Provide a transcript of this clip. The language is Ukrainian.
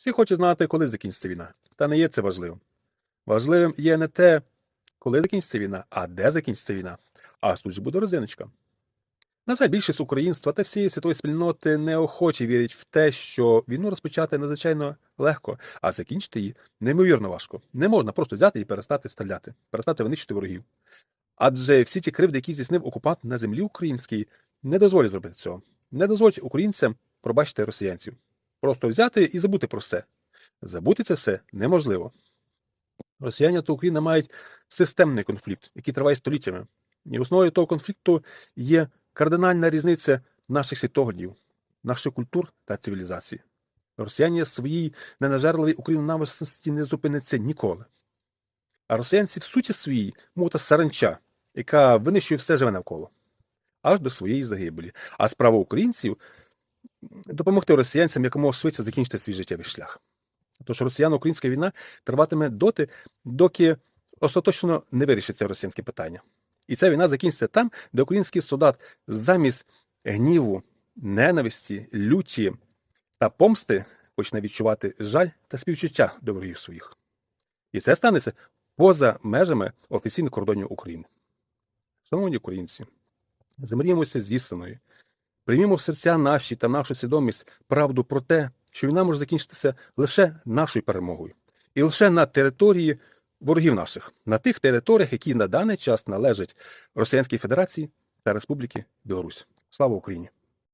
Всі хочуть знати, коли закінчиться війна. Та не є це важливим. Важливим є не те, коли закінчиться війна, а де закінчиться війна. А тут буде розиночка. На жаль, більшість українства та всієї святої спільноти неохоче вірять в те, що війну розпочати надзвичайно легко, а закінчити її неймовірно важко. Не можна просто взяти і перестати стріляти, перестати винищити ворогів. Адже всі ті кривди, які здійснив окупант на землі українській, не дозволять зробити цього. Не дозволять українцям пробачити росіянців. Просто взяти і забути про все. Забути це все неможливо. Росіяни та Україна мають системний конфлікт, який триває століттями. І основою того конфлікту є кардинальна різниця наших світоглядів, наших культур та цивілізацій. Росіяни своїй ненажерливій українонависності не зупиняться ніколи. А росіянці в суті своїй, мов та саранча, яка винищує все живе навколо, аж до своєї загибелі. А справа українців допомогти росіянцям якомога швидше закінчити свій життєвий шлях. Тож росіяно-українська війна триватиме доти, доки остаточно не вирішиться росіянське питання. І ця війна закінчиться там, де український солдат замість гніву, ненависті, люті та помсти почне відчувати жаль та співчуття до ворогів своїх. І це станеться поза межами офіційних кордонів України. Шановні українці, замріємося з істиною, приймімо в серця наші та нашу свідомість правду про те, що війна може закінчитися лише нашою перемогою, і лише на території ворогів наших, на тих територіях, які на даний час належать Росіянській Федерації та Республіки Білорусь. Слава Україні!